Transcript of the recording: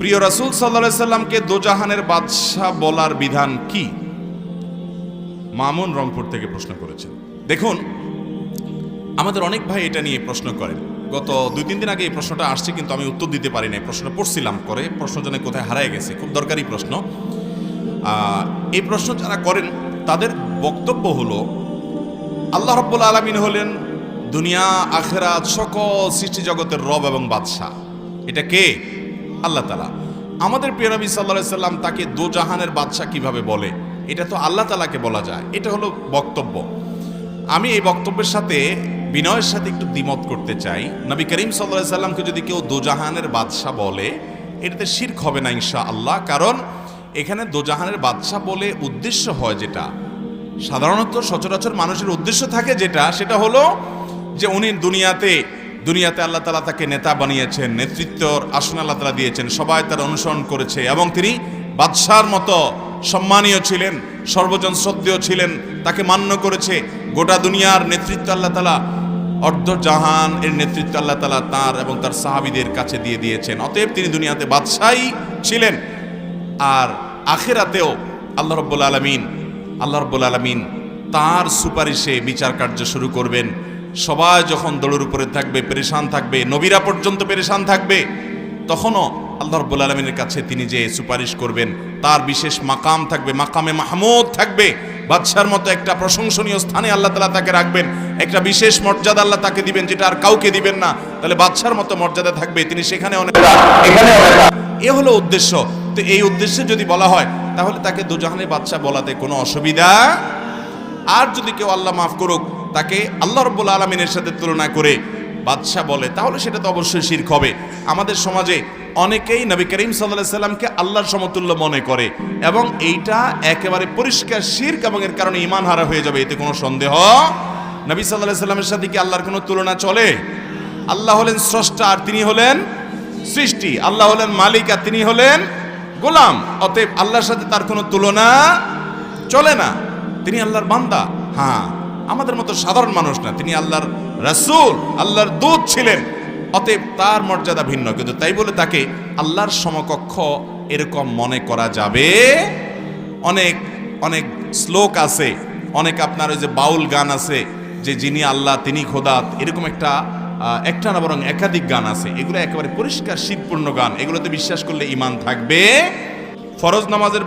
প্রিয় রাসুল সাল্লাল্লাহু সাল্লামকে দোজাহানের বাদশাহ বলার বিধান কি? মামুন রংপুর থেকে প্রশ্ন করেছেন। দেখুন, আমাদের অনেক ভাই এটা নিয়ে প্রশ্ন করেন। গত দুই, তিন দিন আগে এই প্রশ্নটা আসছে, কিন্তু আমি উত্তর দিতে পারি নাই। প্রশ্নটা পড়ছিলাম করে প্রশ্ন জন্য কোথায় হারায় গেছে। খুব দরকারি প্রশ্ন। এই প্রশ্ন যারা করেন, তাদের বক্তব্য হলো, আল্লাহ রব্বুল আলমিন হলেন দুনিয়া, আখেরাত সকল সৃষ্টি জগতের রব এবং বাদশাহ। এটা কে? আল্লাহ তালা আমাদের প্রিয় নবী সাল্লাহ সাল্লাম তাকে দোজাহানের বাদশাহ কীভাবে বলে? এটা তো আল্লাহ তালাকে বলা যায়। এটা হলো বক্তব্য। আমি এই বক্তব্যের সাথে বিনয়ের সাথে একটু দ্বিমত করতে চাই। নবী করিম সাল্লাহ সাল্লামকে যদি কেউ দোজাহানের বাদশাহ বলে, এটাতে শির্ক হবে না ইনশা আল্লাহ কারণ এখানে দোজাহানের বাদশাহ বলে উদ্দেশ্য হয় যেটা। সাধারণত সচরাচর মানুষের উদ্দেশ্য থাকে যেটা। সেটা হলো যে উনি দুনিয়াতে দুনিয়াতে আল্লাহ তালা তাকে নেতা বানিয়েছেন নেতৃত্বর আসন আল্লাহ তালা দিয়েছেন, সবাই তার অনুসরণ করেছে এবং তিনি বাদশার মতো সম্মানীয় ছিলেন, সর্বজন শ্রদ্ধেয় ছিলেন, তাকে মান্য করেছে। গোটা দুনিয়ার নেতৃত্ব আল্লাহ তালা অর্ধ জাহান এর নেতৃত্ব আল্লাহ তালা তার এবং তার সাহাবিদের কাছে দিয়ে দিয়েছেন। অতএব তিনি দুনিয়াতে বাদশাহী ছিলেন। আর আখেরাতেও আল্লাহ রব্বুল আলমিন, আল্লাহ রব্বুল আলমিন তার সুপারিশে বিচার কার্য শুরু করবেন। সবাই যখন দৌড়ের উপরে থাকবে পেরেশান থাকবে নবীরা পর্যন্ত পেরেশান থাকবে তখনও আল্লাহ রব্বুল আলমিনের কাছে তিনি যে সুপারিশ করবেন তার বিশেষ মাকাম থাকবে মাকামে মাহমুদ থাকবে। বাদশার মতো একটা প্রশংসনীয় স্থানে আল্লাহ তালা তাকে রাখবেন একটা বিশেষ মর্যাদা আল্লাহ তাকে দিবেন যেটা আর কাউকে দিবেন না। তাহলে বাদশার মতো মর্যাদা থাকবে তিনি সেখানে অনেক এ হলো উদ্দেশ্য। তো এই উদ্দেশ্যে যদি বলা হয় তাহলে তাকে দুজাহানের বাদশা বলাতে কোনো অসুবিধা আর যদি কেউ আল্লাহ মাফ করুক তাকে আল্লাহ রব্বুল আলমিনের সাথে তুলনা করে বাদশাহ বলে, তাহলে সেটা তো অবশ্যই শির্ক হবে। আমাদের সমাজে অনেকেই নবী করিম সাল্লাহ সাল্লামকে আল্লাহর সমতুল্য মনে করে এবং এইটা একেবারে পরিষ্কার শির্ক এবং এর কারণে ইমান হারা হয়ে যাবে, এতে কোনো সন্দেহ? নবী সাল্লাহ সাল্লামের সাথে কি আল্লাহর কোনো তুলনা চলে? আল্লাহ হলেন স্রষ্টা আর তিনি হলেন সৃষ্টি। আল্লাহ হলেন মালিক আর তিনি হলেন গোলাম। অতএব আল্লাহর সাথে তার কোনো তুলনা চলে না। তিনি আল্লাহর বান্দা। হ্যাঁ। আমাদের মতো সাধারণ মানুষ না। তিনি আল্লাহর রাসূল, আল্লাহর দূত ছিলেন। অতএব তার মর্যাদা ভিন্ন। কিন্তু তাই বলে তাকে আল্লাহর সমকক্ষ এরকম মনে করা যাবে। অনেক অনেক শ্লোক আছে। অনেক আপনার ওই যে বাউল গান আছে, যে যিনি আল্লাহ, তিনি খোদাত এরকম একটা একটা না বরং একাধিক গান আছে। এগুলো একেবারে পরিষ্কার, শীতপূর্ণ গান। এগুলোতে বিশ্বাস করলে ইমান থাকবে। ফরজ নামাজের